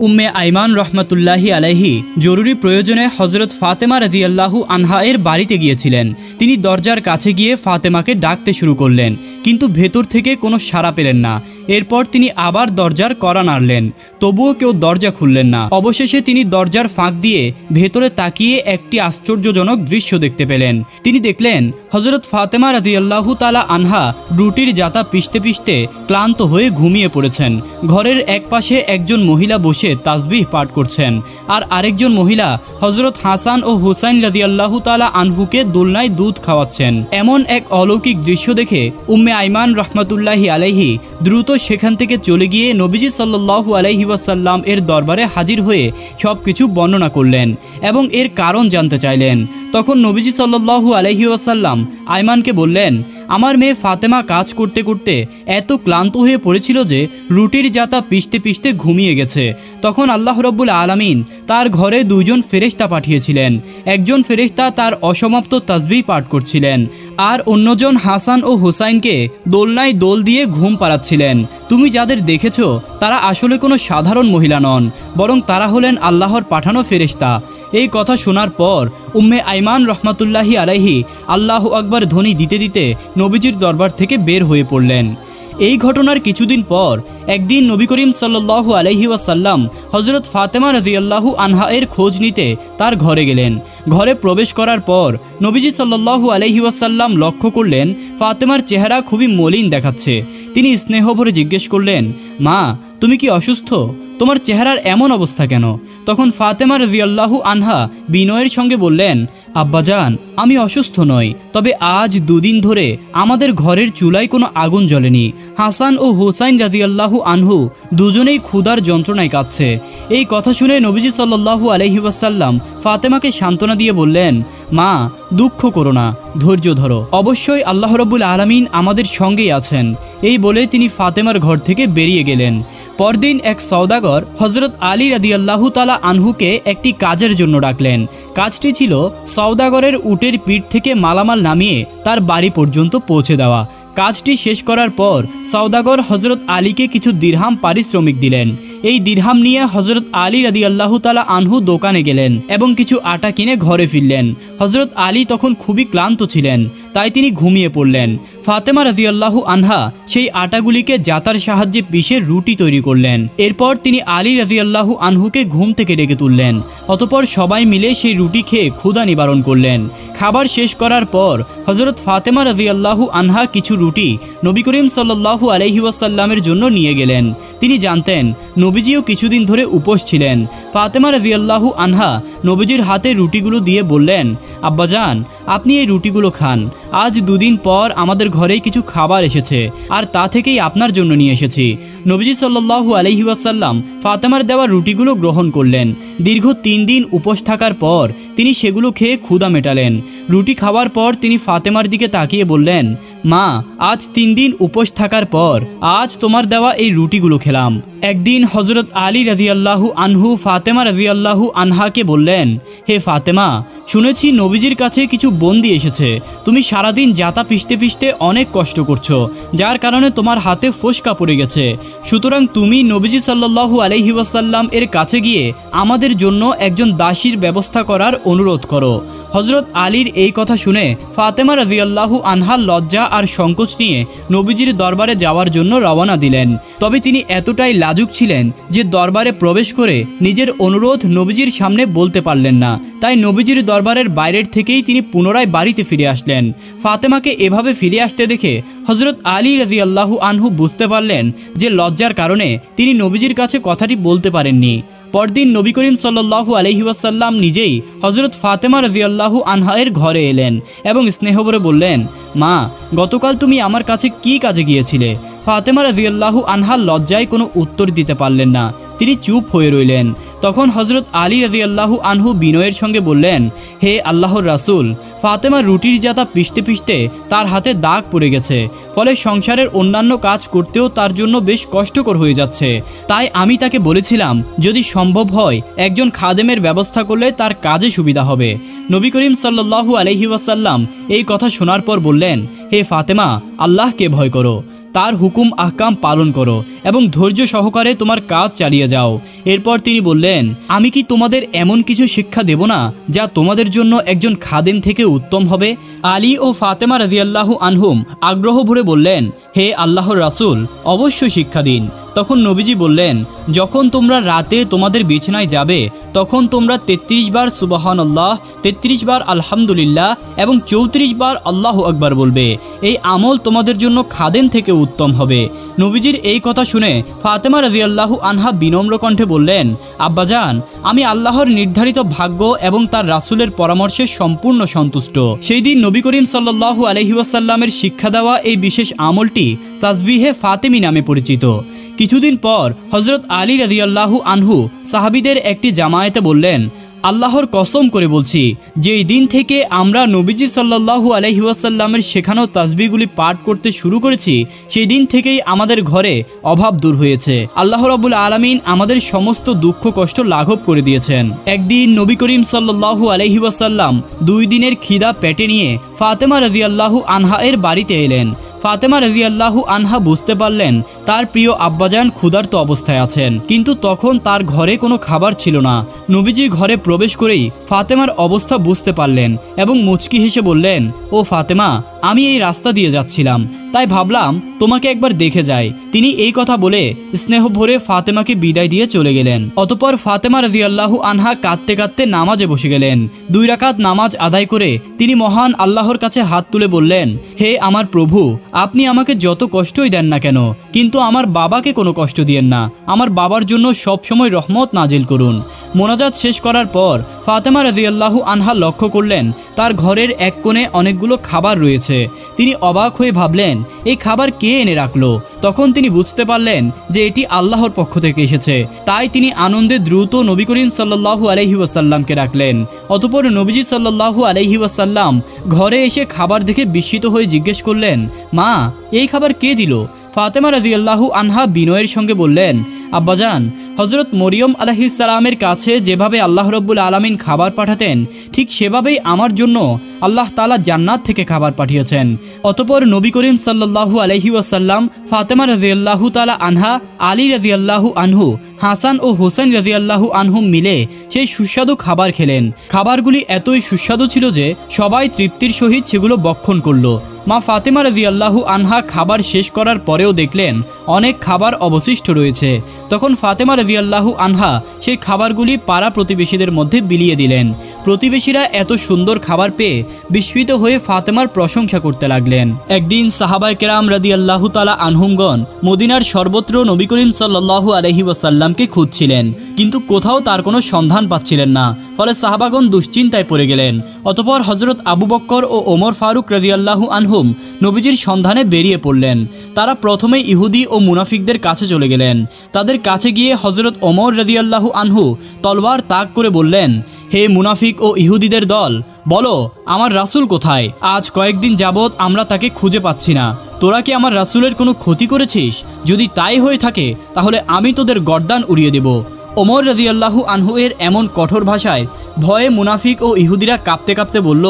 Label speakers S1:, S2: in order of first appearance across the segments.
S1: উম্মে আইমান রহমতুল্লাহি আলাইহি জরুরি প্রয়োজনে হজরত ফাতেমা রাজিয়াল্লাহু আনহা এর বাড়িতে গিয়েছিলেন। তিনি দরজার কাছে গিয়ে ফাতেমাকে ডাকতে শুরু করলেন, কিন্তু ভেতর থেকে কোনো সাড়া পেলেন না। এরপর তিনি আবার দরজার কড়া নাড়লেন, তবুও কেউ দরজা খুললেন না। অবশেষে তিনি দরজার ফাঁক দিয়ে ভেতরে তাকিয়ে একটি আশ্চর্যজনক দৃশ্য দেখতে পেলেন। তিনি দেখলেন হজরত ফাতেমা রাজিয়াল্লাহু তালা আনহা রুটির জাতা পিষতে পিষতে ক্লান্ত হয়ে ঘুমিয়ে পড়েছেন। ঘরের একপাশে একজন মহিলা বসে তাসবিহ পাঠ করছেন। আর আরেকজন মহিলা হজরত হাসান ও হুসাইন রাজিয়াল্লাহু তালা আনহুকে দোলনায় দুধ খাওয়াচ্ছেন। এমন এক অলৌকিক দৃশ্য দেখে উম্মে আইমান রহমতুল্লাহি আলাইহি দ্রুত সেখান থেকে চলে গিয়ে নবীজি সাল্লাল্লাহু আলাইহি ওয়াসাল্লাম এর দরবারে হাজির হয়ে সব কিছু বর্ণনা করলেন এবং এর কারণ জানতে চাইলেন। তখন নবীজি সাল্লাল্লাহু আলাইহি ওয়াসাল্লাম আইমানকে বললেন, আমার মেয়ে ফাতেমা কাজ করতে করতে এত ক্লান্ত হয়ে পড়েছিল যে রুটির জাতা পিষতে পিষতে ঘুমিয়ে গেছে। তখন আল্লাহ রব্বুল আলামিন তার ঘরে দুইজন ফেরেশতা পাঠিয়েছিলেন। একজন ফেরেশতা তার অসমাপ্ত তাসবিহ পাঠ করছিলেন আর অন্যজন হাসান ও হুসাইনকে দোলনায় দোল দিয়ে ঘুম পাড়াচ্ছিলেন। তুমি যাদের দেখেছ, তারা আসলে কোনো সাধারণ মহিলা নন, বরং তারা হলেন আল্লাহর পাঠানো ফেরেশতা। এই কথা শোনার পর উম্মে আইমান রহমাতুল্লাহি আলাইহি আল্লাহ আকবার ধ্বনি দিতে দিতে নবীজির দরবার থেকে বের হয়ে পড়লেন। এই ঘটনার কিছুদিন পর একদিন নবী করিম সাল্লু আলহি ওয়াসাল্লাম হজরত ফাতেমা রাজিয়াল্লাহু আনহা এর খোঁজ নিতে তার ঘরে গেলেন। ঘরে প্রবেশ করার পর নবীজি সাল্লু আলহি ওয়াসাল্লাম লক্ষ্য করলেন, ফাতেমার চেহারা খুবই মলিন দেখাচ্ছে। তিনি স্নেহভরে জিজ্ঞেস করলেন, মা তুমি কি অসুস্থ? তোমার চেহারার এমন অবস্থা কেন? তখন ফাতেমা রাজিয়াল্লাহু আনহা বিনয়ের সঙ্গে বললেন আব্বাজান আমি অসুস্থ নই, তবে আজ দুদিন ধরে আমাদের ঘরের চুলায় কোনো আগুন জ্বলেনি। হাসান ও হুসাইন রাজিয়াল্লাহু আনহু দুজনেই ক্ষুধার যন্ত্রণায় কাঁদছে। এই কথা শুনে নবীজি সাল্লাল্লাহু আলহি ওয়াসাল্লাম ফাতেমাকে সান্ত্বনা দিয়ে বললেন, মা দুঃখ করো না, ধৈর্য ধরো। অবশ্যই আল্লাহ রব্বুল আলমিন আমাদের সঙ্গেই আছেন। এই বলে তিনি ফাতেমার ঘর থেকে বেরিয়ে গেলেন। পরদিন এক সৌদাগর হজরত আলী রাদিয়াল্লাহু তালা আনহুকে একটি কাজের জন্য ডাকলেন। কাজটি ছিল সৌদাগরের উটের পিঠ থেকে মালামাল নামিয়ে তার বাড়ি পর্যন্ত পৌঁছে দেওয়া। কাজটি শেষ করার পর সওদাগর হজরত আলীকে কিছু দিরহাম পারিশ্রমিক দিলেন। এই দিরহাম নিয়ে হজরত আলী রাদি আল্লাহ তালা আনহু দোকানে গেলেন এবং কিছু আটা কিনে ঘরে ফিরলেন। হজরত আলী তখন খুবই ক্লান্ত ছিলেন, তাই তিনি ঘুমিয়ে পড়লেন। ফাতেমা রাজি আল্লাহু আনহা সেই আটাগুলিকে জাতার সাহায্যে পিষে রুটি তৈরি করলেন। এরপর তিনি আলী রাজি আল্লাহু আনহুকে ঘুম থেকে ডেকে তুললেন। অতপর সবাই মিলে সেই রুটি খেয়ে ক্ষুধা নিবারণ করলেন। খাবার শেষ করার পর হজরত ফাতেমা রাজি আল্লাহু আনহা কিছু রুটি নবী করিম সাল্লাহু আলহি ওয়াসাল্লামের জন্য নিয়ে গেলেন। তিনি জানতেন, নবীজিও কিছুদিন ধরে উপোস ছিলেন। ফাতেমা রাজিয়াল্লাহু আনহা নবীজির হাতে রুটিগুলো দিয়ে বললেন আব্বাজান আপনি এই রুটিগুলো খান। আজ দুদিন পর আমাদের ঘরেই কিছু খাবার এসেছে, আর তা থেকেই আপনার জন্য নিয়ে এসেছি। নবীজি সাল্লাহু আলহি ওয়াসাল্লাম ফাতেমার দেওয়া রুটিগুলো গ্রহণ করলেন। দীর্ঘ তিন দিন উপোস থাকার পর তিনি সেগুলো খেয়ে ক্ষুধা মেটালেন। রুটি খাওয়ার পর তিনি ফাতেমার দিকে তাকিয়ে বললেন, মা আজ তিন দিন উপোস থাকার পর আজ তোমার দেওয়া এই রুটিগুলো খেলাম। একদিন হজরত আলী রাজিয়াল্লাহু আনহু, ফাতেমা রাজিয়াল্লাহু আনহাকে বললেন, হে ফাতেমা, শুনেছি নবীজির কাছে কিছু বন্দি এসেছে। তুমি সারাদিন জাতা পিষতে পিষতে অনেক কষ্ট করছ, যার কারণে তোমার হাতে ফোসকা পড়ে গেছে। সুতরাং তুমি নবীজি সাল্লাল্লাহু আলহি ওয়াসাল্লাম এর কাছে গিয়ে আমাদের জন্য একজন দাসীর ব্যবস্থা করার অনুরোধ করো। হজরত আলীর এই কথা শুনে ফাতেমা রাজিয়াল্লাহু আনহার লজ্জা আর সংকোচ নিয়ে নবীজির দরবারে যাওয়ার জন্য রওনা দিলেন। তবে তিনি এতটাই লাজুক ছিলেন যে দরবারে প্রবেশ করে নিজের অনুরোধ নবীজির সামনে বলতে পারলেন না। তাই নবীজির দরবারের বাইরের থেকেই তিনি পুনরায় বাড়িতে ফিরে আসলেন। ফাতেমাকে এভাবে ফিরে আসতে দেখে হজরত আলী রাজিয়াল্লাহু আনহু বুঝতে পারলেন যে লজ্জার কারণে তিনি নবীজির কাছে কথাটি বলতে পারেননি। পরদিন নবী করিম সাল্লাহু আলহি ওয়াসাল্লাম নিজেই হজরত ফাতেমা রাজিয়াল্লাহু আনহায়ের ঘরে এলেন এবং স্নেহ করে বললেন, মা, গতকাল তুমি আমার কাছে কি কাজে গিয়েছিলে? ফাতেমা রাজিয়াল্লাহু আনহার লজ্জায় কোনো উত্তর দিতে পারলেন না। তিনি চুপ হয়ে রইলেন। তখন হজরত আলী রাজিয়াল্লাহু আনহু বিনয়ের সঙ্গে বললেন, হে আল্লাহর রাসুল, ফাতেমা রুটির জাতা পিষতে পিষতে তার হাতে দাগ পড়ে গেছে। ফলে সংসারের অন্যান্য কাজ করতেও তার জন্য বেশ কষ্টকর হয়ে যাচ্ছে। তাই আমি তাকে বলেছিলাম, যদি সম্ভব হয়, একজন খাদেমের ব্যবস্থা করলে তার কাজে সুবিধা হবে। নবী করিম সাল্লাল্লাহু আলহি ওয়াসাল্লাম এই কথা শোনার পর বললেন, হে ফাতেমা, আল্লাহকে ভয় করো। তার হুকুম, আহকাম পালন করো এবং ধৈর্য সহকারে তোমার কাজ চালিয়ে যাও। এরপর তিনি বললেন, আমি কি তোমাদের এমন কিছু শিক্ষা দেব না যা তোমাদের জন্য একজন খাদেম থেকে উত্তম হবে? আলী ও ফাতেমা রাজিয়াল্লাহু আনহুম আগ্রহ ভরে বললেন, হে আল্লাহর রাসূল অবশ্যই শিক্ষা দিন। তখন নবীজি বললেন, যখন তোমরা রাতে তোমাদের বিছানায় যাবে, তখন তোমরা তেত্রিশ বার সুবাহান আল্লাহ তেত্রিশ বার আলহামদুলিল্লাহ এবং চৌত্রিশ বার আল্লাহ আকবার বলবে। এই আমল তোমাদের জন্য খাদেন থেকে উত্তম হবে। নবীজির এই কথা শুনে ফাতেমা রাজিয়াল্লাহু আনহা বিনম্র কণ্ঠে বললেন, আব্বাজান, আমি আল্লাহর নির্ধারিত ভাগ্য এবং তার রাসূলের পরামর্শে সম্পূর্ণ সন্তুষ্ট। সেই দিন নবী করিম সাল্লাল্লাহু আলহি ওয়াসাল্লামের শিক্ষা দেওয়া এই বিশেষ আমলটি তাজবিহে ফাতেমি নামে পরিচিত। কিছুদিন পর হজরত আলী রাজিয়াল্লাহু আনহু সাহাবিদের একটি জামায়াতে বললেন আল্লাহর কসম করে বলছি যে এই দিন থেকে আমরা নবীজি সাল্লাল্লাহু আলহি ওয়াসাল্লামের শেখানো তাসবিগুলি পাঠ করতে শুরু করেছি, সেই দিন থেকেই আমাদের ঘরে অভাব দূর হয়েছে। আল্লাহ রাবুল আলমিন আমাদের সমস্ত দুঃখ কষ্ট লাঘব করে দিয়েছেন। একদিন নবী করিম সাল্লাল্লাহু আলহি ওয়াসাল্লাম দুই দিনের খিদা পেটে নিয়ে ফাতেমা রাজিয়াল্লাহু আনহা এর বাড়িতে এলেন। ফাতেমা রাজিয়াল্লাহু আনহা বুঝতে পারলেন, তার প্রিয় আব্বাজান ক্ষুধার্ত অবস্থায় আছেন। কিন্তু তখন তার ঘরে কোনো খাবার ছিল না। নবীজি ঘরে প্রবেশ করেই ফাতেমার অবস্থা বুঝতে পারলেন এবং মুচকি হেসে বললেন, ও ফাতেমা আমি এই রাস্তা দিয়ে যাচ্ছিলাম। তাই ভাবলাম, তোমাকে একবার দেখে যাই। তিনি এই কথা বলে স্নেহ ভরে ফাতেমাকে বিদায় দিয়ে চলে গেলেন। অতপর ফাতেমা রাজিয়াল্লাহু আনহা কাঁদতে কাঁদতে নামাজে বসে গেলেন। দুই রাকাত নামাজ আদায় করে তিনি মহান আল্লাহর কাছে হাত তুলে বললেন, হে আমার প্রভু, আপনি আমাকে যত কষ্টই দেন না কেন, কিন্তু আমার বাবাকে কোনো কষ্ট দিয়েন না। আমার বাবার জন্য সবসময় রহমত নাজিল করুন। মোনাজাত শেষ করার পর ফাতেমা রাজিয়াল্লাহু আনহা লক্ষ্য করলেন, তার ঘরের এক কোণে অনেকগুলো খাবার রয়েছে। তিনি অবাক হয়ে ভাবলেন, এই খাবার কে এনে রাখল? তখন তিনি বুঝতে পারলেন যে এটি আল্লাহর পক্ষ থেকে এসেছে। তাই তিনি আনন্দে দ্রুত নবী করিম সাল্লাহু আলহি ওয়াসাল্লামকে রাখলেন। অতপর নবীজি সাল্লাহু আলহি ওয়াসাল্লাম ঘরে এসে খাবার দেখে বিস্মিত হয়ে জিজ্ঞেস করলেন, মা, এই খাবার কে দিল? ফাতেমা রাজিয়াল্লাহু আনহা বিনয়ের সঙ্গে বললেন আব্বাজান হজরত মরিয়ম আলাহিসাল্লামের কাছে যেভাবে আল্লাহ রব্বুল আলমিন খাবার পাঠাতেন, ঠিক সেভাবেই আমার জন্য আল্লাহ তালা জান্নাত থেকে খাবার পাঠিয়েছেন। অতপর নবী করিম সাল্লাহু আলহি ওয়াসাল্লাম ফাতেমা রাজিয়াল্লাহু তালা আনহা, আলী রাজিয়াল্লাহু আনহু, হাসান ও হোসেন রাজিয়াল্লাহু আনহু মিলে সেই সুস্বাদু খাবার খেলেন। খাবারগুলি এতই সুস্বাদু ছিল যে সবাই তৃপ্তির সহিত সেগুলো বক্ষণ করল। মা ফাতেমা রাজিয়াল্লাহু আনহা খাবার শেষ করার পরেও দেখলেন, অনেক খাবার অবশিষ্ট রয়েছে। তখন ফাতেমা রাজিয়াল্লাহু আনহা সেই খাবারগুলি পাড়া প্রতিবেশীদের মধ্যে বিলিয়ে দিলেন। প্রতিবেশীরা এত সুন্দর খাবার পেয়ে বিস্মিত হয়ে ফাতেমার প্রশংসা করতে লাগলেন। একদিন সাহাবায় কেরাম রাদিয়াল্লাহু তালা আনহুমগণ মদিনার সর্বত্র নবী করিম সাল্লাহু আলহি ওয়াসাল্লামকে খুঁজছিলেন, কিন্তু কোথাও তার কোনো সন্ধান পাচ্ছিলেন না। ফলে সাহাবাগণ দুশ্চিন্তায় পড়ে গেলেন। অতপর হজরত আবু বক্কর ও ওমর ফারুক রাজিয়াল্লাহু আনহুম নবীজির সন্ধানে বেরিয়ে পড়লেন। তারা প্রথমে ইহুদি ও মুনাফিকদের কাছে চলে গেলেন। তাদের কাছে গিয়ে হজরত ওমর রাজিয়াল্লাহু আনহু তলবার তাক করে বললেন, হে মুনাফিক ও ইহুদিদের দল, বলো, আমার রাসূল কোথায়? আজ কয়েকদিন যাবৎ আমরা তাকে খুঁজে পাচ্ছি না। তোরা কি আমার রাসূলের কোনো ক্ষতি করেছিস? যদি তাই হয়ে থাকে, তাহলে আমি তোদের গর্দান উড়িয়ে দেব। ওমর রাজিয়াল্লাহু আনহু এর এমন কঠোর ভাষায় ভয়ে মুনাফিক ও ইহুদিরা কাঁপতে কাঁপতে বলল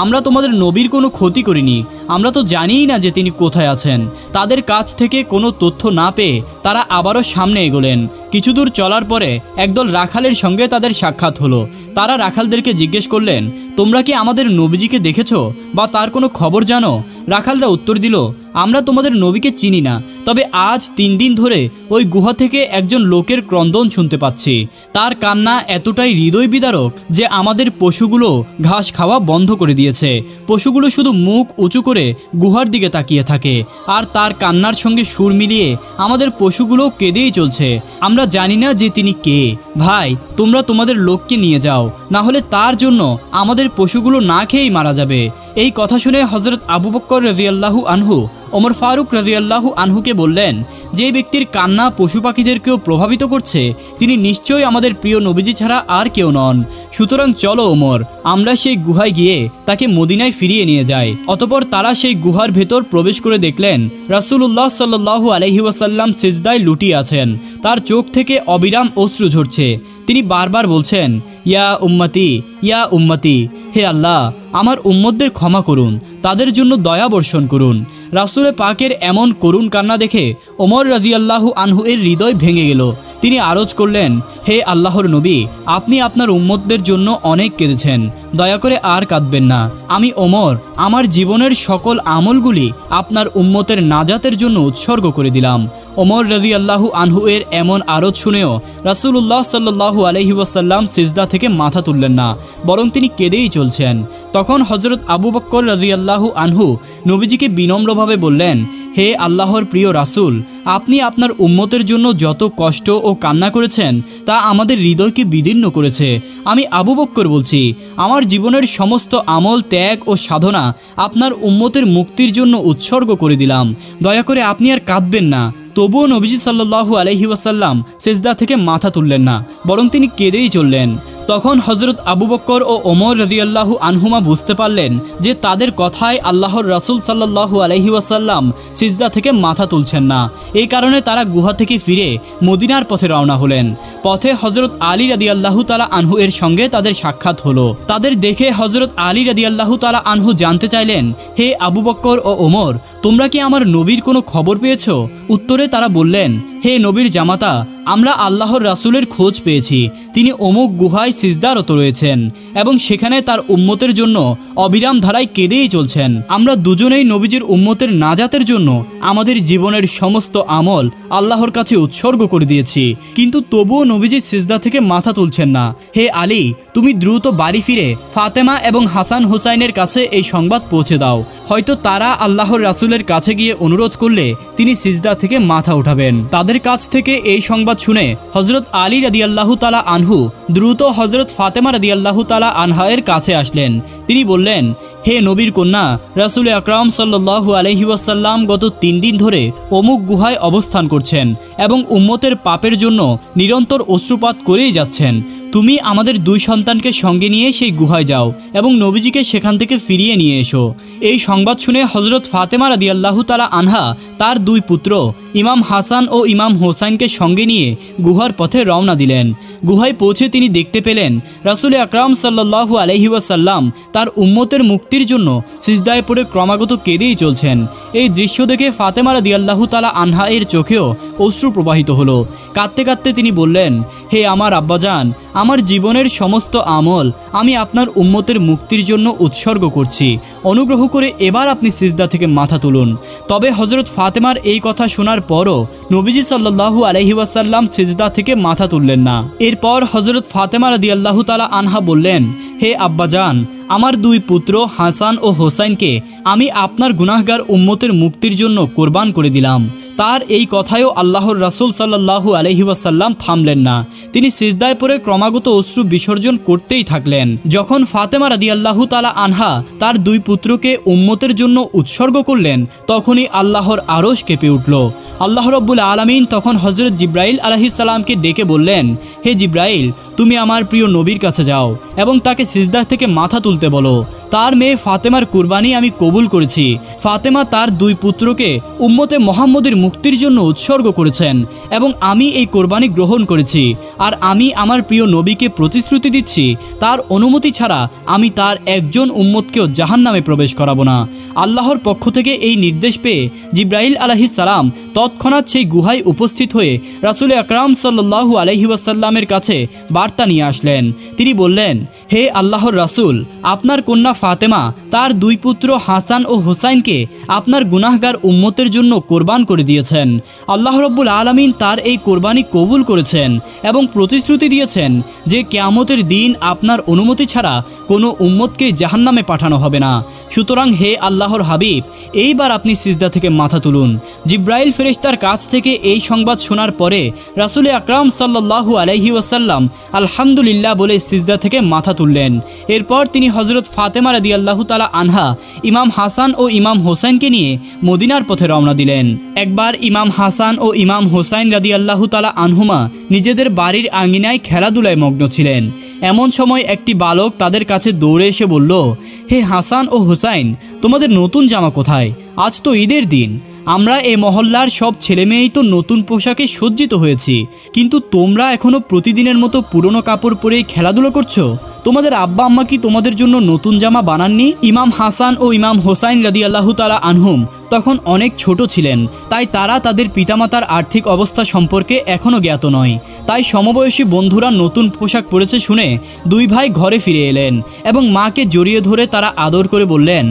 S1: আমরা তোমাদের নবীর কোনো ক্ষতি করিনি। আমরা তো জানিই না যে তিনি কোথায় আছেন। তাদের কাছ থেকে কোনো তথ্য না পেয়ে তারা আবারও সামনে এগোলেন। কিছু দূর চলার পরে একদল রাখালের সঙ্গে তাদের সাক্ষাৎ হলো। তারা রাখালদেরকে জিজ্ঞেস করলেন, তোমরা কি আমাদের নবীজিকে দেখেছ বা তার কোনো খবর জানো? রাখালরা উত্তর দিল, আমরা তোমাদের নবীকে চিনি না, তবে আজ তিন দিন ধরে ওই গুহা থেকে একজন লোকের ক্রন্দন শুনতে পাচ্ছি। তার কান্না এতটাই হৃদয় বিদারক যে আমাদের পশুগুলো ঘাস খাওয়া বন্ধ করে দিয়েছে। পশুগুলো শুধু মুখ উঁচু করে গুহার দিকে তাকিয়ে থাকে, আর তার কান্নার সঙ্গে সুর মিলিয়ে আমাদের পশুগুলো কেঁদেই চলছে। আমরা জানি না যে তিনি কে। ভাই, তোমরা তোমাদের লোককে নিয়ে যাও, না হলে তার জন্য আমাদের পশুগুলো না খেয়েই মারা যাবে। এই কথা শুনে হজরত আবু বক্কর রাজিয়াল্লাহু আনহু, ওমর ফারুক রাজিয়াল্লাহু আনহুকে বললেন, যে ব্যক্তির কান্না পশু পাখিদেরকেও প্রভাবিত করছে, তিনি নিশ্চয়ই আমাদের প্রিয় নবীজি ছাড়া আর কেউ নন। সুতরাং চলো ওমর, আমরা সেই গুহায় গিয়ে তাকে মদিনায় ফিরিয়ে নিয়ে যাই। অতপর তারা সেই গুহার ভেতর প্রবেশ করে দেখলেন, রাসূলুল্লাহ সাল্লাহু আলহি ওয়াসাল্লাম সিজদায় লুটিয়ে আছেন। তার চোখ থেকে অবিরাম অশ্রু ঝরছে। তিনি বারবার বলছেন, ইয়া উম্মতি ইয়া উম্মতি, হে আল্লাহ, আমার উম্মতদের ক্ষমা করুন, তাদের জন্য দয়া বর্ষণ করুন। রাসুলে পাকের এমন করুণ কান্না দেখে ওমর রাজিয়াল্লাহু আনহু এর হৃদয় ভেঙে গেল। তিনি আরজ করলেন, হে আল্লাহর নবী, আপনি আপনার উম্মতদের জন্য অনেক কেঁদেছেন। দয়া করে আর কাঁদবেন না। আমি ওমর, আমার জীবনের সকল আমলগুলি আপনার উম্মতের নাজাতের জন্য উৎসর্গ করে দিলাম। ওমর রাজি আল্লাহু আনহু এর এমন আরজ শুনেও রাসুল্লাহ সাল্লাহু আলহি ওয়াসাল্লাম সিজদা থেকে মাথা তুললেন না, বরং তিনি কেঁদেই চলছেন। তখন হজরত আবু বক্কর রাজি আল্লাহু আনহু নবীজিকে বিনম্রভাবে বললেন, হে আল্লাহর প্রিয় রাসূল, আপনি আপনার উম্মতের জন্য যত কষ্ট ও কান্না করেছেন, তা আমাদের হৃদয়কে বিদীর্ণ করেছে। আমি আবু বক্কর বলছি, আমার জীবনের সমস্ত আমল, ত্যাগ ও সাধনা আপনার উম্মতের মুক্তির জন্য উৎসর্গ করে দিলাম। দয়া করে আপনি আর কাঁদবেন না। তবুও নবীজি সাল্লাহু আলহি ওয়াসাল্লাম সেজদা থেকে মাথা তুললেন না, বরং তিনি কেঁদেই চললেন। তখন হজরত আবু বক্কর ও ওমর রাজিয়াল্লাহু আনহুমা বুঝতে পারলেন যে তাদের কথায় আল্লাহর রাসূল সাল্লাহু আলহি ওয়াসাল্লাম সিজদা থেকে মাথা তুলছেন না। এই কারণে তারা গুহা থেকে ফিরে মদিনার পথে রওনা হলেন। পথে হজরত আলী রাদিয়াল্লাহু তালা আনহু এর সঙ্গে তাদের সাক্ষাৎ হলো। তাদের দেখে হজরত আলী রাদিয়াল্লাহু তালা আনহু জানতে চাইলেন, হে আবু বক্কর ও ওমর, তোমরা কি আমার নবীর কোনো খবর পেয়েছ? উত্তরে তারা বললেন হে নবীর জামাতা, আমরা আল্লাহর রাসুলের খোঁজ পেয়েছি। তিনি অমুক গুহায় সিজদারত রয়েছেন এবং সেখানে তার উম্মতের জন্য অবিরাম ধারায় কেঁদেই চলছেন। আমরা দুজনেই নবীজির উম্মতের নাজাতের জন্য আমাদের জীবনের সমস্ত আমল আল্লাহর কাছে উৎসর্গ করে দিয়েছি। কিন্তু তবুও নবীজি সিজদা থেকে মাথা তুলছেন না। হে আলী, তুমি দ্রুত বাড়ি ফিরে ফাতেমা এবং হাসান হুসাইনের কাছে এই সংবাদ পৌঁছে দাও। হয়তো তারা আল্লাহর রাসূলের কাছে গিয়ে অনুরোধ করলে তিনি সিজদা থেকে মাথা উঠাবেন। তাদের কাছ থেকে এই সংবাদ শুনে হজরত আলী রাদিয়াল্লাহু তালা আনহু দ্রুত হজরত ফাতেমা রাদিয়াল্লাহু তালা এর কাছে আসলেন। তিনি বললেন, হে নবীর কন্যা, রাসুল আকরাম সাল্লু আলহি ওয়াসাল্লাম গত তিন দিন ধরে অমুক গুহায় অবস্থান করছেন এবং উম্মতের পাপের জন্য নিরন্তর অশ্রুপাত করেই যাচ্ছেন। তুমি আমাদের দুই সন্তানকে সঙ্গে নিয়ে সেই গুহায় যাও এবং নবীজিকে সেখান থেকে ফিরিয়ে নিয়ে এসো। এই সংবাদ শুনে হজরত ফাতেমা রাদিয়াল্লাহু তালা আনহা, তার দুই পুত্র, ইমাম হাসান ও ইমাম হোসাইনকে সঙ্গে নিয়ে গুহার পথে রওনা দিলেন। গুহায় পৌঁছে তিনি দেখতে পেলেন, রাসুল আকরাম সাল্লাহু আলহি ওয়াসাল্লাম তার উম্মতের মুক্তির জন্য সিজদায় পড়ে ক্রমাগত কেঁদেই চলছেন। এই দৃশ্য দেখে ফাতেমা রাদিয়াল্লাহু তালা আনহা এর চোখেও অশ্রু প্রবাহিত হলো। কাঁদতে কাঁদতে তিনি বললেন, হে আমার আব্বাজান আমার জীবনের সমস্ত আমল আমি আপনার উম্মতের মুক্তির জন্য উৎসর্গ করছি। অনুগ্রহ করে এবার আপনি সিজদা থেকে মাথা তুলুন। তবে হজরত ফাতেমার এই কথা শোনার পরও নবীজি সাল্লাহু আলহিউসাল্লাম সিজদা থেকে মাথা তুললেন না। এরপর হজরত ফাতেমা রাদিয়াল্লাহু তালা আনহা বললেন, হে আব্বাজান আমার দুই পুত্র হাসান ও হোসাইনকে আমি আপনার গুনাহগার উম্মতের মুক্তির জন্য কোরবান করে দিলাম। তার এই কথায়ও আল্লাহর রাসূল সাল্লাহু আলহি ওয়াসাল্লাম থামলেন না। তিনি সিজদায় পরে ক্রমাগত অশ্রু বিসর্জন করতেই থাকলেন। যখন ফাতেমা রাদিয়াল্লাহু তালা আনহা তার দুই পুত্রকে উম্মতের জন্য উৎসর্গ করলেন, তখনই আল্লাহর আরশ কেঁপে উঠল। আল্লাহ রব্বুল আলমিন তখন হজরত জিব্রাইল আলহিসাল্লামকে ডেকে বললেন, হে জিব্রাইল, তুমি আমার প্রিয় নবীর কাছে যাও এবং তাকে সিজদা থেকে মাথা তুলতে বলো। তার মেয়ে ফাতেমার কুরবানি আমি কবুল করেছি। ফাতেমা তার দুই পুত্রকে উম্মতে মোহাম্মদের মুক্তির জন্য উৎসর্গ করেছেন এবং আমি এই কোরবানি গ্রহণ করেছি। আর আমি আমার প্রিয় নবীকে প্রতিশ্রুতি দিচ্ছি, তার অনুমতি ছাড়া আমি তার একজন উম্মতকেও জাহান নামে প্রবেশ করাবো না। আল্লাহর পক্ষ থেকে এই নির্দেশ পেয়ে জিব্রাহিল আলহি সালাম তৎক্ষণাৎ সেই গুহায় উপস্থিত হয়ে রাসুল আকরাম সাল্লাহু আলহি কাছে বার্তা নিয়ে আসলেন। তিনি বললেন, হে আল্লাহর রাসূল, আপনার কন্যা ফাতেমা, তার দুই পুত্র হাসান ও হোসাইনকে আপনার গুনাহগার উম্মতের জন্য কোরবান করে দিয়েছেন। আল্লাহ রব্বুল আলমিন তার এই কোরবানি কবুল করেছেন এবং প্রতিশ্রুতি দিয়েছেন যে কেয়ামতের দিন আপনার অনুমতি ছাড়া কোনো উম্মতকে জাহান্নামে পাঠানো হবে না। সুতরাং হে আল্লাহর হাবিব, এইবার আপনি সিজদা থেকে মাথা তুলুন। জিব্রাইল ফেরেশতার কাছ থেকে এই সংবাদ শোনার পরে রাসুল আকরাম সাল্লাহু আলহি ওয়াসাল্লাম আলহামদুলিল্লাহ বলে সিজদা থেকে মাথা তুললেন। এরপর তিনি হজরত ফাতেমা রাদি আল্লাহ তালা আনহা ইমাম হাসান ও ইমাম হোসাইনকে নিয়ে মদিনার পথে রওনা দিলেন। একবার ইমাম হাসান ও ইমাম হোসাইন রাদি আল্লাহ তালা আনহুমা নিজেদের বাড়ির আঙিনায় খেলাধুলায় মগ্ন ছিলেন। এমন সময় একটি বালক তাদের কাছে দৌড়ে এসে বলল, হে হাসান ও হোসাইন তোমাদের নতুন জামা কোথায়? আজ তো ঈদের দিন। আমরা এ মহল্লার সব ছেলেমেয়েই তো নতুন পোশাকে সজ্জিত হয়েছি। কিন্তু তোমরা এখনও প্রতিদিনের মতো পুরনো কাপড় পরেই খেলাধুলো করছ? তোমাদের আব্বা আম্মা কি তোমাদের জন্য নতুন জামা বানাননি? ইমাম হাসান ও ইমাম হোসাইন রাদি আল্লাহ তালা আনহুম তখন অনেক ছোট ছিলেন, তাই তারা তাদের পিতামাতার আর্থিক অবস্থা সম্পর্কে এখনও জ্ঞাত নয়। তাই সমবয়সী বন্ধুরা নতুন পোশাক পরেছে শুনে দুই ভাই ঘরে ফিরে এলেন এবং মাকে জড়িয়ে ধরে তারা আদর করে বললেন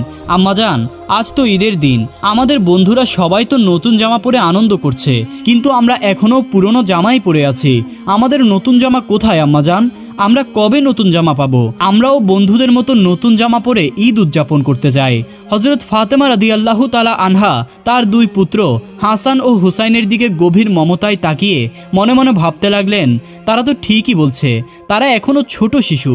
S1: আম্মাজান, আজ তো ঈদের দিন। আমাদের বন্ধুরা সবাই তো নতুন জামা পরে আনন্দ করছে। কিন্তু আমরা এখনও পুরনো জামাই পরে আছি। আমাদের নতুন জামা কোথায়, আম্মাজান? আমরা কবে নতুন জামা পাবো? আমরাও বন্ধুদের মতো নতুন জামা পরে ঈদ উদযাপন করতে যাই। হজরত ফাতেমা রাদি আল্লাহ তালা আনহা, তার দুই পুত্র, হাসান ও হুসাইনের দিকে গভীর মমতায় তাকিয়ে মনে মনে ভাবতে লাগলেন, তারা তো ঠিকই বলছে, তারা এখনও ছোট শিশু,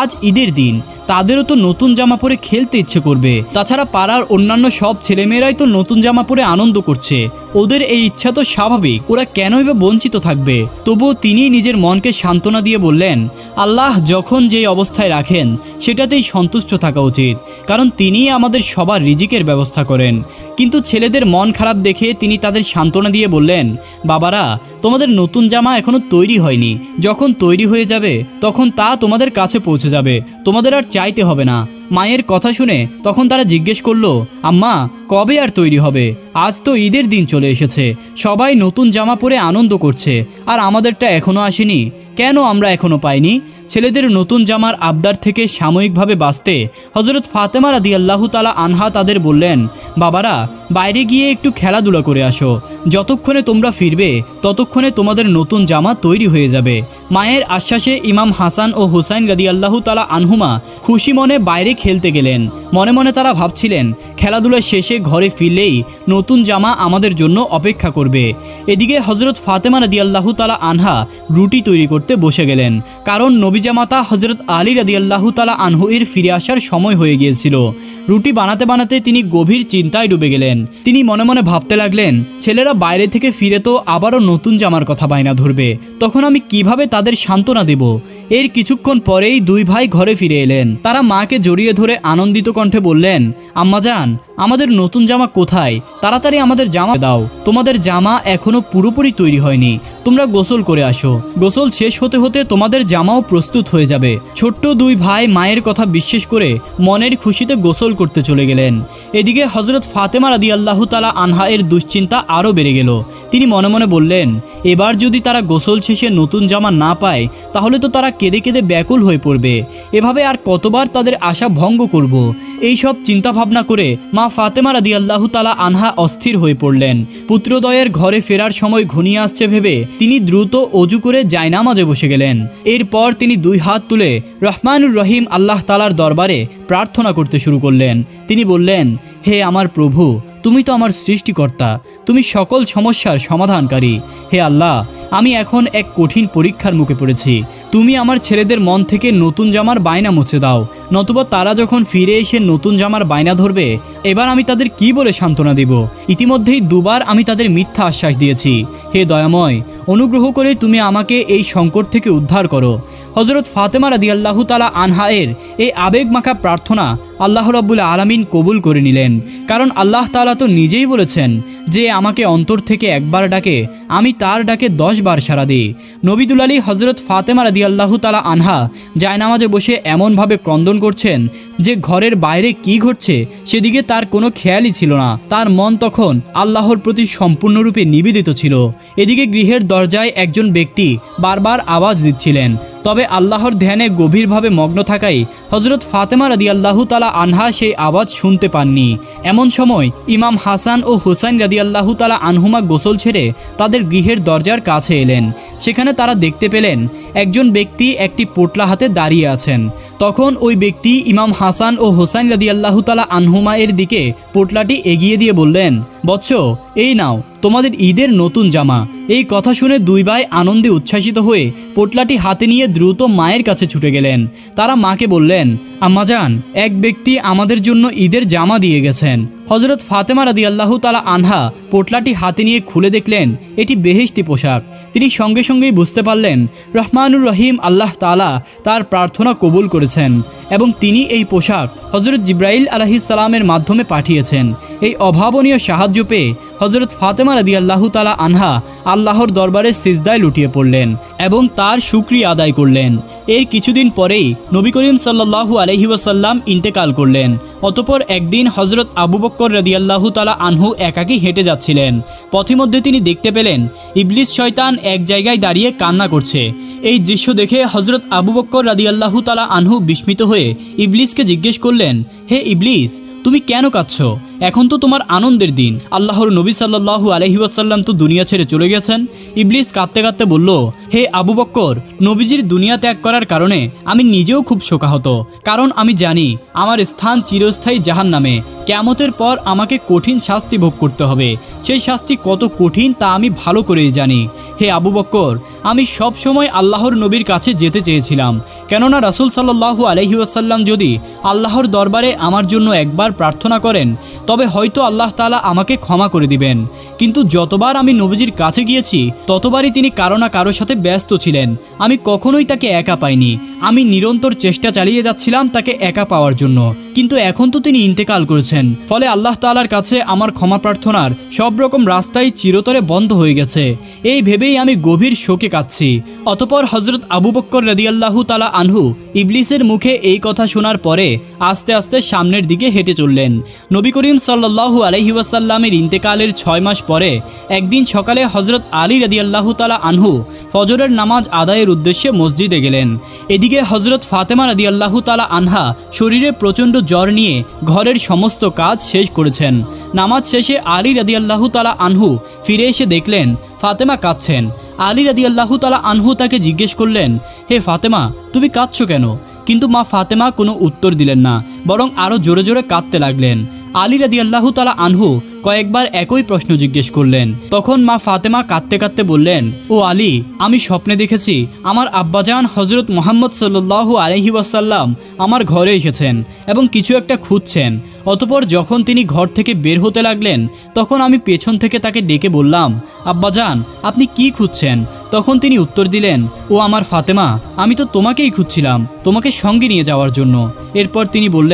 S1: আজ ঈদের দিন, তাদেরও তো নতুন জামা পরে খেলতে ইচ্ছে করবে। তাছাড়া পাড়ার অন্যান্য সব ছেলেমেয়েরাই তো নতুন জামা পরে আনন্দ করছে, ওদের এই ইচ্ছা তো স্বাভাবিক, ওরা কেনই বা বঞ্চিত থাকবে? তবুও তিনি নিজের মনকে সান্ত্বনা দিয়ে বললেন আল্লাহ যখন যেই অবস্থায় রাখেন, সেটাতেই সন্তুষ্ট থাকা উচিত, কারণ তিনিই আমাদের সবার রিজিকের ব্যবস্থা করেন। কিন্তু ছেলেদের মন খারাপ দেখে তিনি তাদের সান্ত্বনা দিয়ে বললেন, বাবারা, তোমাদের নতুন জামা এখনও তৈরি হয়নি। যখন তৈরি হয়ে যাবে, তখন তা তোমাদের কাছে পৌঁছে যাবে। তোমাদের আর চাইতে হবে না। মায়ের কথা শুনে তখন তারা জিজ্ঞেস করল, আম্মা, কবে আর তৈরি হবে? আজ তো ঈদের দিন চলে এসেছে। সবাই নতুন জামা পরে আনন্দ করছে, আর আমাদেরটা এখনও আসেনি। কেন আমরা এখনও পাইনি? ছেলেদের নতুন জামার আবদার থেকে সাময়িকভাবে বাঁচতে হজরত ফাতেমা রাদি আল্লাহ তালা আনহা তাদের বললেন, বাবারা বাইরে গিয়ে একটু খেলাধুলা করে আসো। যতক্ষণে তোমরা ফিরবে, ততক্ষণে তোমাদের নতুন জামা তৈরি হয়ে যাবে। মায়ের আশ্বাসে ইমাম হাসান ও হুসাইন রাদি আল্লাহ তালা আনহুমা খুশি মনে বাইরে খেলতে গেলেন। মনে মনে তারা ভাবছিলেন, খেলাধুলা শেষে ঘরে ফিরলেই নতুন জামা আমাদের জন্য অপেক্ষা করবে। এদিকে হজরত ফাতেমা রাদি আল্লাহ তালা আনহা রুটি তৈরি করতে বসে গেলেন। কারণ নবীজামাতা হজরত আলী রাদি আল্লাহ তালা আনহু এর ফিরে আসার সময় হয়ে গিয়েছিল। রুটি বানাতে বানাতে তিনি গভীর চিন্তায় ডুবে গেলেন। তিনি মনে মনে ভাবতে লাগলেন, ছেলেরা বাইরে থেকে ফিরে তো আবারও নতুন জামার কথা বায়না ধরবে। তখন আমি কীভাবে তাদের সান্ত্বনা দেব? এর কিছুক্ষণ পরেই দুই ভাই ঘরে ফিরে এলেন। তারা মাকে জড়িয়ে ধরে আনন্দিত কণ্ঠে বললেন, আম্মাজান আমাদের নতুন জামা কোথায়? তাড়াতাড়ি আমাদের জামা দাও। তোমাদের জামা এখনও পুরোপুরি তৈরি হয়নি। তোমরা গোসল করে আসো। গোসল শেষ হতে হতে তোমাদের জামাও প্রস্তুত হয়ে যাবে। ছোট্ট দুই ভাই মায়ের কথা বিশ্বাস করে মনের খুশিতে গোসল করতে চলে গেলেন। এদিকে হজরত ফাতেমা রাদি আল্লাহ তালা আনহা এর দুশ্চিন্তা আরও বেড়ে গেল। তিনি মনে মনে বললেন, এবার যদি তারা গোসল শেষে নতুন জামা না পায়, তাহলে তো তারা কেঁদে কেঁদে ব্যাকুল হয়ে পড়বে। এভাবে আর কতবার তাদের আশা ভঙ্গ করব? এই সব চিন্তা ভাবনা করে মা ফাতেমা রাদি আল্লাহ তালা আনহা অস্থির হয়ে পড়লেন। পুত্রদয়ের ঘরে ফেরার সময় ঘনিয়ে আসছে ভেবে তিনি দ্রুত অজু করে জায়নামাজে বসে গেলেন। এরপর তিনি দুই হাত তুলে রহমানুর রহিম আল্লাহ তালার দরবারে প্রার্থনা করতে শুরু করলেন। তিনি বললেন, হে আমার প্রভু তুমি তো আমার সৃষ্টিকর্তা। তুমি সকল সমস্যার সমাধানকারী। হে আল্লাহ, আমি এখন এক কঠিন পরীক্ষার মুখে পড়েছি। তুমি আমার ছেলেদের মন থেকে নতুন জামার বায়না মুছে দাও, নতুবা তারা যখন ফিরে এসে নতুন জামার বায়না ধরবে, এবার আমি তাদের কি বলে সান্ত্বনা দিব? ইতিমধ্যেই দুবার আমি তাদের মিথ্যা আশ্বাস দিয়েছি। হে দয়াময়, অনুগ্রহ করে তুমি আমাকে এই সংকট থেকে উদ্ধার করো। হজরত ফাতেমা রাদি আল্লাহ তালা আনহায়ের এই আবেগমাখা প্রার্থনা আল্লাহ রাব্বুল আলামিন কবুল করে নিলেন। কারণ আল্লাহ তাআলা তো নিজেই বলেছেন যে আমাকে অন্তর থেকে একবার ডাকে, আমি তার ডাকে দশ বার সাড়া দিই। নবিদুল আলী হজরত ফাতেমা রাদি আল্লাহ তালা আনহা জায়নামাজে বসে এমনভাবে ক্রন্দন করছেন যে ঘরের বাইরে কি ঘটছে সেদিকে তার কোনো খেয়ালই ছিল না। তার মন তখন আল্লাহর প্রতি সম্পূর্ণরূপে নিবেদিত ছিল। এদিকে গৃহের দরজায় একজন ব্যক্তি বারবার আওয়াজ দিচ্ছিলেন। তবে আল্লাহর ধ্যানে গভীরভাবে মগ্ন থাকায় হজরত ফাতেমা রাদি আল্লাহু তালা আনহা সেই আওয়াজ শুনতে পাননি। এমন সময় ইমাম হাসান ও হুসাইন রাদি আল্লাহু তালা আনহুমা গোসল ছেড়ে তাদের গৃহের দরজার কাছে এলেন। সেখানে তারা দেখতে পেলেন একজন ব্যক্তি একটি পোটলা হাতে দাঁড়িয়ে আছেন। তখন ওই ব্যক্তি ইমাম হাসান ও হোসাইন রাদি আল্লাহু তালা আনহুমা এর দিকে পোটলাটি এগিয়ে দিয়ে বললেন বৎস, এই নাও, তোমাদের ঈদের নতুন জামা। এই কথা শুনে দুই ভাই আনন্দে উচ্ছ্বাসিত হয়ে পোটলাটি হাতে নিয়ে দ্রুত মায়ের কাছে ছুটে গেলেন। তারা মাকে বললেন, আম্মাজান, এক ব্যক্তি আমাদের জন্য ঈদের জামা দিয়ে গেছেন। হজরত ফাতেমা রাদি আল্লাহ তালা আনহা পোটলাটি হাতে নিয়ে খুলে দেখলেন, এটি বেহেশতি পোশাক। তিনি সঙ্গে সঙ্গেই বুঝতে পারলেন, রহমানুর রহিম আল্লাহ তালা তার প্রার্থনা কবুল করেছেন এবং তিনি এই পোশাক হজরত জিব্রাইল আলহিসাল্লামের মাধ্যমে পাঠিয়েছেন। এই অভাবনীয় সাহায্য পেয়ে হজরত ফাতেমা রাদি আল্লাহ তালা আনহা আল্লাহর দরবারে সিজদায় লুটিয়ে পড়লেন এবং তার সুক্রিয়া আদায় করলেন। এর কিছুদিন পরেই নবী করিম সাল্লাহু আলহি ওয়াসাল্লাম ইন্তেকাল করলেন। অতপর একদিন হজরত আবু বক্কর রাদিয়াল্লাহু তালা আনহু একাকী হেঁটে যাচ্ছিলেন। পথিমধ্যে তিনি দেখতে পেলেন, ইবলিস শয়তান এক জায়গায় দাঁড়িয়ে কান্না করছে। এই দৃশ্য দেখে হজরত আবু বক্কর রাদিয়াল্লাহু তালা আনহু বিস্মিত হয়ে ইবলিসকে জিজ্ঞেস করলেন, হে ইবলিস, তুমি কেন কাঁদছ? এখন তো তোমার আনন্দের দিন। আল্লাহর নবী সাল্লাহু আলহি ওয়াসাল্লাম তো দুনিয়া ছেড়ে চলে গেছেন। ইবলিস কাঁদতে কাঁদতে বলল, হে আবু বক্কর নবীজির দুনিয়া ত্যাগ করার কারণে আমি নিজেও খুব শোকাহত। কারণ আমি জানি, আমার স্থান চিরস্থায়ী জাহান নামে কেমতের পর আমাকে কঠিন শাস্তি ভোগ করতে হবে। সেই শাস্তি কত কঠিন তা আমি ভালো করেই জানি। হে আবু বক্কর, আমি সব সময় আল্লাহর নবীর কাছে যেতে চেয়েছিলাম। কেননা রাসুল সাল্লাহু আলহি ওয়াসাল্লাম যদি আল্লাহর দরবারে আমার জন্য একবার প্রার্থনা করেন, তবে হয়তো আল্লাহ তালা আমাকে ক্ষমা করে দিবেন। কিন্তু যতবার আমি নবীজির কাছে গিয়েছি, ততবারই তিনি কারও না কারোর সাথে ব্যস্ত ছিলেন। আমি কখনোই তাকে একা পাইনি। আমি নিরন্তর চেষ্টা চালিয়ে যাচ্ছিলাম তাকে একা পাওয়ার জন্য। কিন্তু এখন তো তিনি ইন্তেকাল করেছেন। ফলে আল্লাহ তালার কাছে আমার ক্ষমা প্রার্থনার সব রকম রাস্তাই চিরতরে বন্ধ হয়ে গেছে। এই ভেবেই আমি গভীর শোকে কাঁদছি। অতপর হজরত আবু বক্কর রদিয়াল্লাহু তালা আনহু ইবলিসের মুখে এই কথা শোনার পরে আস্তে আস্তে সামনের দিকে হেঁটে চললেন। নবী করিম সাল্লাহু আলহি ওয়াসাল্লামের ইন্তেকালের ছয় মাস পরে একদিন সকালে হজরত আলী রদিয়াল্লাহু তালা আনহু ফজরের নামাজ আদায়ের উদ্দেশ্যে মসজিদে গেলেন। এদিকে হজরত ফাতেমা রদিয়াল্লাহু তালা আনহা শরীরে প্রচণ্ড জ্বর নিয়ে ঘরের সমস্ত কাজ শেষ করেছেন। নামাজ শেষে আলী রদিয়াল্লাহু তালা আনহু ফিরে এসে দেখলেন, ফাতেমা কাঁদছেন। আলী রাদিয়াল্লাহু তালা আনহু তাকে জিজ্ঞেস করলেন, হে ফাতেমা, তুমি কাঁদছ কেন? কিন্তু মা ফাতেমা কোনো উত্তর দিলেন না। বরং আরও জোরে জোরে কাঁদতে লাগলেন। আলী রাদিয়াল্লাহু তালা আনহু কয়েকবার একই প্রশ্ন জিজ্ঞেস করলেন। তখন মা ফাতেমা কাঁদতে কাঁদতে বললেন, ও আলী, আমি স্বপ্নে দেখেছি, আমার আব্বাজান হজরত মোহাম্মদ সাল্লু আলহি ওয়াসাল্লাম আমার ঘরে এসেছেন এবং কিছু একটা খুঁজছেন। অতপর যখন তিনি ঘর থেকে বের হতে লাগলেন, তখন আমি পেছন থেকে তাকে ডেকে বললাম, আব্বাজান, আপনি কি খুঁজছেন? তখন তিনি উত্তর দিলেন, ও আমার ফাতেমা, আমি তো তোমাকেই খুঁজছিলাম, তোমাকে সঙ্গে নিয়ে যাওয়ার জন্য। এরপর তিনি বললেন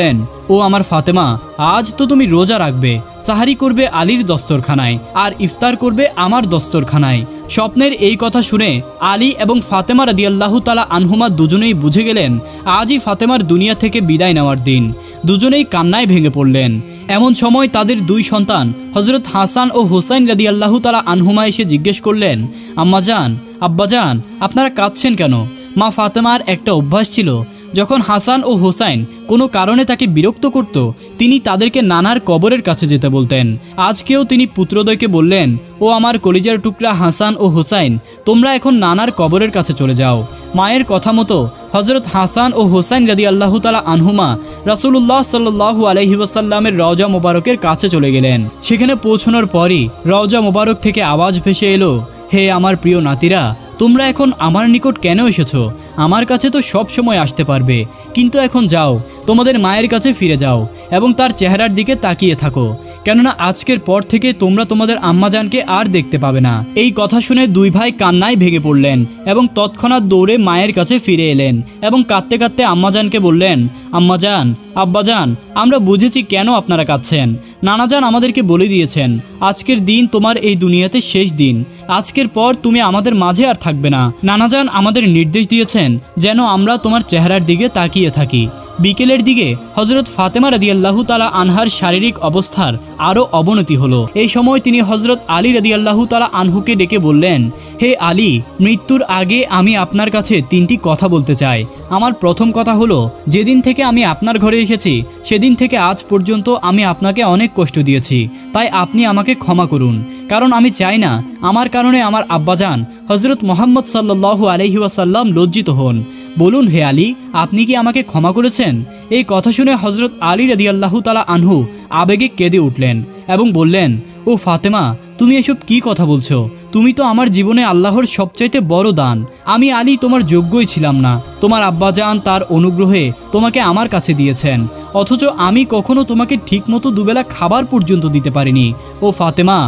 S1: ও আমার ফাতেমা, আজ তো তুমি রোজা রাখবে, সাহারি করবে আলীর দস্তরখানায় আর ইফতার করবে আমার দস্তরখানায়। স্বপ্নের এই কথা শুনে আলী এবং ফাতেমা রাদিয়াল্লাহু তালা আনহুমা দুজনেই বুঝে গেলেন, আজই ফাতেমার দুনিয়া থেকে বিদায় নেওয়ার দিন। দুজনেই কান্নায় ভেঙে পড়লেন। এমন সময় তাদের দুই সন্তান হজরত হাসান ও হুসাইন রাদিয়াল্লাহু তালা আনহুমা এসে জিজ্ঞেস করলেন আম্মাজান আব্বাজান আপনারা কাঁদছেন কেন? মা ফাতেমার একটা অভ্যাস ছিল যখন হাসান ও হোসাইন কোনো কারণে তাকে বিরক্ত করত, তিনি তাদেরকে নানার কবরের কাছে যেতে বলতেন। আজকেও তিনি পুত্রদয়কে বললেন, ও আমার কলিজার টুকরা হাসান ও হোসাইন, তোমরা এখন নানার কবরের কাছে চলে যাও। মায়ের কথা মতো হজরত হাসান ও হোসাইন রাদি আল্লাহ তালা আনহুমা রাসুল্লাহ সাল্লু আলহি ওয়াসাল্লামের রওজা মোবারকের কাছে চলে গেলেন। সেখানে পৌঁছানোর পরই রওজা মোবারক থেকে আওয়াজ ভেসে এলো, হে আমার প্রিয় নাতিরা তোমরা এখন আমার নিকট কেন এসেছ? আমার কাছে তো সব সময় আসতে পারবে। কিন্তু এখন যাও, তোমাদের মায়ের কাছে ফিরে যাও এবং তার চেহারার দিকে তাকিয়ে থাকো। কেননা আজকের পর থেকে তোমরা তোমাদের আম্মাজানকে আর দেখতে পাবে না। এই কথা শুনে দুই ভাই কান্নায় ভেঙে পড়লেন এবং তৎক্ষণাৎ দৌড়ে মায়ের কাছে ফিরে এলেন এবং কাঁদতে কাঁদতে আম্মাজানকে বললেন, আম্মাজান, আব্বাজান, আমরা বুঝেছি কেন আপনারা কাঁদছেন। নানাজান আমাদেরকে বলে দিয়েছেন, আজকের দিন তোমার এই দুনিয়াতে শেষ দিন। আজকের পর তুমি আমাদের মাঝে আর থাকবে না। নানাজান আমাদের নির্দেশ দিয়েছেন যেন আমরা তোমার চেহারার দিকে তাকিয়ে থাকি। বিকেলের দিকে হজরত ফাতেমা রাদিয়াল্লাহু তালা আনহার শারীরিক অবস্থার আরও অবনতি হলো। এই সময় তিনি হজরত আলী রাদিয়াল্লাহু তালা আনহুকে ডেকে বললেন, হে আলী, মৃত্যুর আগে আমি আপনার কাছে তিনটি কথা বলতে চাই। আমার প্রথম কথা হলো, যেদিন থেকে আমি আপনার ঘরে এসেছি, সেদিন থেকে আজ পর্যন্ত আমি আপনাকে অনেক কষ্ট দিয়েছি। তাই আপনি আমাকে ক্ষমা করুন। কারণ আমি চাই না, আমার কারণে আমার আব্বাজান হজরত মোহাম্মদ সাল্লাহ আলহি ওয়াসাল্লাম লজ্জিত হন। বলুন, হে আলী, আপনি কি আমাকে ক্ষমা করেছেন? বলছেন এই কথা শুনে হজরত আলী রাদিয়াল্লাহু তালা আনহু আবেগে কেঁদে উঠলেন এবং বললেন, ও ফাতেমা, তুমি এসব কি কথা বলছো? তুমি তো আমার জীবনে আল্লাহর সবচাইতে বড় দান। আমি আলী তোমার যোগ্যই ছিলাম না। তোমার আব্বাজান তার অনুগ্রহে তোমাকে আমার কাছে দিয়েছেন। অথচ আমি কখনো তোমাকে ঠিকমতো দুবেলা খাবার পর্যন্ত দিতে পারিনি। ও ফাতেমা,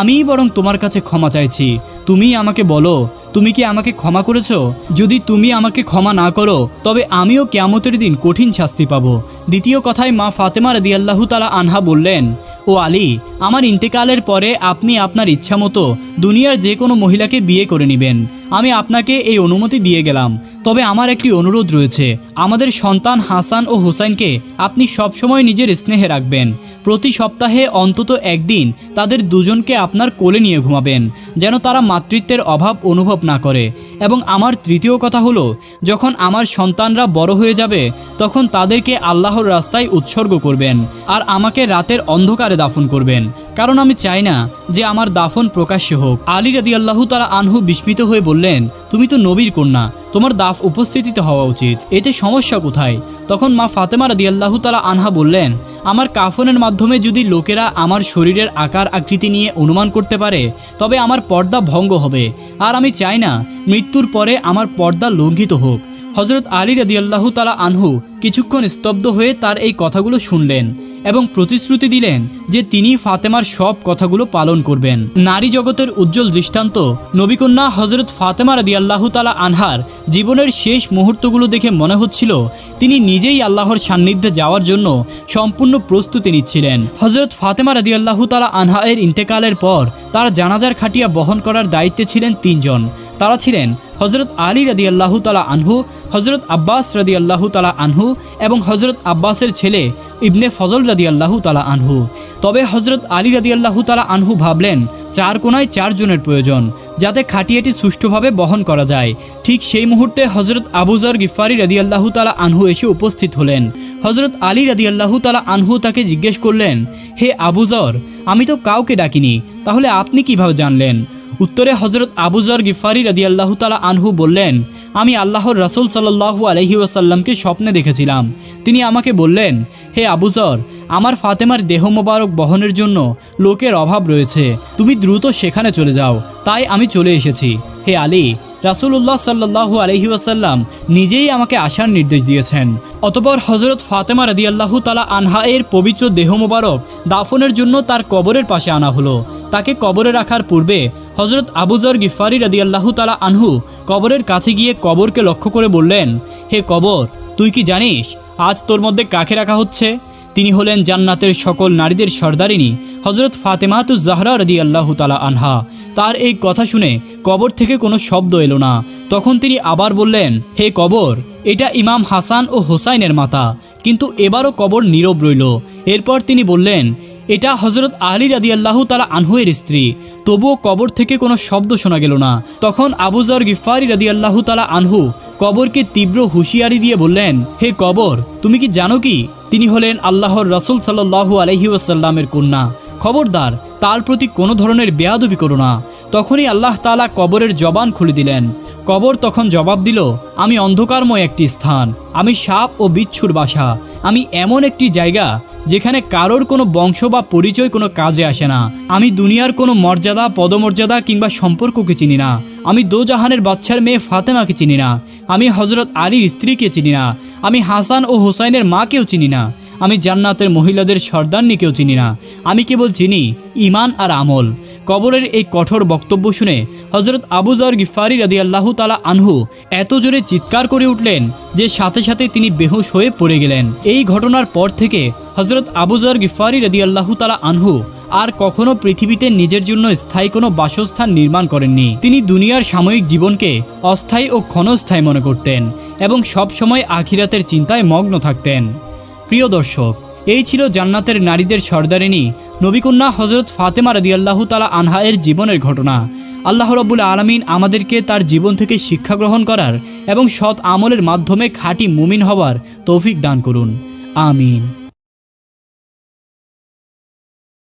S1: আমিই বরং তোমার কাছে ক্ষমা চাইছি। তুমি আমাকে বলো তুমি কি আমাকে ক্ষমা করেছ? যদি তুমি আমাকে ক্ষমা না করো, তবে আমিও কেয়ামতের দিন কঠিন শাস্তি পাব। দ্বিতীয় কথায় মা ফাতেমা রদিয়াল্লাহু তালা আনহা বললেন, ও আলী, আমার ইন্তেকালের পরে আপনি আপনার ইচ্ছা মতো দুনিয়ার যে কোনো মহিলাকে বিয়ে করে নেবেন। আমি আপনাকে এই অনুমতি দিয়ে গেলাম। তবে আমার একটি অনুরোধ রয়েছে। আমাদের সন্তান হাসান ও হোসাইনকে আপনি সবসময় নিজের স্নেহে রাখবেন। প্রতি সপ্তাহে অন্তত একদিন তাদের দুজনকে আপনার কোলে নিয়ে ঘুমাবেন, যেন তারা মাতৃত্বের অভাব অনুভব না করে। এবং আমার তৃতীয় কথা হলো, যখন আমার সন্তানরা বড় হয়ে যাবে, তখন তাদেরকে আল্লাহর রাস্তায় উৎসর্গ করবেন আর আমাকে রাতের অন্ধকারে দাফন করবেন। কারণ আমি চাই না যে আমার দাফন প্রকাশ্যে হোক। আলী রাদি আল্লাহ তারা আনহু বিস্মিত হয়ে বললেন, তুমি তো নবীর কন্যা, তোমার দাফ উপস্থিতিতে হওয়া উচিত। এতে সমস্যা কোথায়? তখন মা ফাতেমা রাদি আল্লাহ তালা আনহা বললেন, আমার কাফনের মাধ্যমে যদি লোকেরা আমার শরীরের আকার আকৃতি নিয়ে অনুমান করতে পারে, তবে আমার পর্দা ভঙ্গ হবে। আর আমি চাই না মৃত্যুর পরে আমার পর্দা লঙ্ঘিত হোক। হজরত আলী রাদিয়াল্লাহু তালা আনহু কিছুক্ষণ স্তব্ধ হয়ে তার এই কথাগুলো শুনলেন এবং প্রতিশ্রুতি দিলেন যে তিনি ফাতেমার সব কথাগুলো পালন করবেন। নারী জগতের উজ্জ্বল দৃষ্টান্ত, নবীকন্যা হজরত ফাতেমা রাদিয়াল্লাহু তালা আনহার জীবনের শেষ মুহূর্তগুলো দেখে মনে হচ্ছিল তিনি নিজেই আল্লাহর সান্নিধ্যে যাওয়ার জন্য সম্পূর্ণ প্রস্তুতি নিচ্ছিলেন। হজরত ফাতেমা রাদিয়াল্লাহু তালা আনহা এর ইন্তেকালের পর তার জানাজার খাটিয়া বহন করার দায়িত্বে ছিলেন তিনজন। তারা ছিলেন হজরত আলী রাদি আল্লাহ তালা আনহু হজরত আব্বাস রাদি আল্লাহ তালা আনহু এবং হজরত আব্বাসের ছেলে ইবনে ফজল রাদি আল্লাহ তালা আনহু। তবে হজরত আলী রাদি আল্লাহ তালা আনহু ভাবলেন, চার কোনায় চারজনের প্রয়োজন। যাতে খাটিয়াটি সুষ্ঠুভাবে বহন করা যায়। ঠিক সেই মুহূর্তে হজরত আবুজর গিফারি রাদি আল্লাহ তালা আনহু এসে উপস্থিত হলেন। হজরত আলী রাদি আল্লাহ তালা আনহু তাকে জিজ্ঞেস করলেন, হে আবুজর আমি তো কাউকে ডাকিনি, তাহলে আপনি কীভাবে জানলেন? উত্তরে হজরত আবুজর গিফারি রাদি আল্লাহ তালা আনহু বললেন, আমি আল্লাহর রাসুল সাল্লাহু আলহি ওয়াসাল্লামকে স্বপ্নে দেখেছিলাম। তিনি আমাকে বললেন, হে আবুজর আমার ফাতেমার দেহ মোবারক বহনের জন্য লোকের অভাব রয়েছে। তুমি দ্রুত সেখানে চলে যাও। তাই আমি চলে এসেছি। হে আলী রাসুল্লাহ সাল্লাহু আলহি ওয়াসাল্লাম নিজেই আমাকে আসার নির্দেশ দিয়েছেন। অতপর হজরত ফাতেমা রাদি আল্লাহ তালা আনহা এর পবিত্র দেহ মোবারক দাফনের জন্য তার কবরের পাশে আনা হলো। তাকে কবরে রাখার পূর্বে হজরত আবুজর গিফারি রাদি আল্লাহ তালা আনহু কবরের কাছে গিয়ে কবরকে লক্ষ্য করে বললেন, হে কবর, তুই কি জানিস, আজ তোর মধ্যে কাকে রাখা হচ্ছে? তিনি হলেন জান্নাতের সকল নারীদের সর্দারিনী হজরত ফাতেমাতু জাহরা রদি আল্লাহ তালা আনহা। তার এই কথা শুনে কবর থেকে কোনো শব্দ এলো না। তখন তিনি আবার বললেন, হে কবর, এটা ইমাম হাসান ও হোসাইনের মাতা। কিন্তু এবারও কবর নীরব রইল। এরপর তিনি বললেন, এটা হজরত আলী রাদি আল্লাহ তালা আনহুয়ের স্ত্রী। তবুও কবর থেকে কোনো শব্দ শোনা গেল না। তখন আবুজর গিফারি রাদি আল্লাহ তালা আনহু কবরকে তীব্র হুঁশিয়ারি দিয়ে বললেন, হে কবর, তুমি কি জানো কি? তিনি হলেন আল্লাহর রসুল সাল্লাহু আলহিউসাল্লামের কন্যা। খবরদার, তার প্রতি কোনো ধরনের বেয়াদবি করো না। তখনই আল্লাহ তালা কবরের জবান খুলে দিলেন। কবর তখন জবাব দিল, আমি অন্ধকারময় একটি স্থান, আমি সাপ ও বিচ্ছুর বাসা, আমি এমন একটি জায়গা যেখানে কারোর কোনো বংশ বা পরিচয় কোনো কাজে আসে না। আমি দুনিয়ার কোনো মর্যাদা, পদমর্যাদা কিংবা সম্পর্ককে চিনি না। আমি দোজাহানের বাচ্চার মেয়ে ফাতেমাকে চিনি না। আমি হজরত আলীর স্ত্রীকে চিনি না। আমি হাসান ও হোসাইনের মাকেও চিনি না। আমি জান্নাতের মহিলাদের সর্দান্নিকেও চিনি না। আমি কেবল চিনি ইমান আর আমল। কবরের এই কঠোর বক্তব্য শুনে হজরত আবুজর গিফারি রাদি আল্লাহ তালা আনহু এত জোরে চিৎকার করে উঠলেন যে সাথে সাথে তিনি বেহুশ হয়ে পড়ে গেলেন। এই ঘটনার পর থেকে হজরত আবুজর গিফারি রাদি আল্লাহ তালা আনহু আর কখনো পৃথিবীতে নিজের জন্য স্থায়ী কোনো বাসস্থান নির্মাণ করেননি। তিনি দুনিয়ার সাময়িক জীবনকে অস্থায়ী ও ক্ষণস্থায়ী মনে করতেন এবং সবসময় আখিরাতের চিন্তায় মগ্ন থাকতেন। প্রিয় দর্শক, এই ছিল জান্নাতের নারীদের সর্দারিনী নবীকন্যা হজরত ফাতেমা রাদিয়াল্লাহু তালা আনহা এর জীবনের ঘটনা। আল্লাহ রব্বুল আলমিন আমাদেরকে তার জীবন থেকে শিক্ষা গ্রহণ করার এবং সৎ আমলের মাধ্যমে খাঁটি মুমিন হওয়ার তৌফিক দান করুন। আমিন।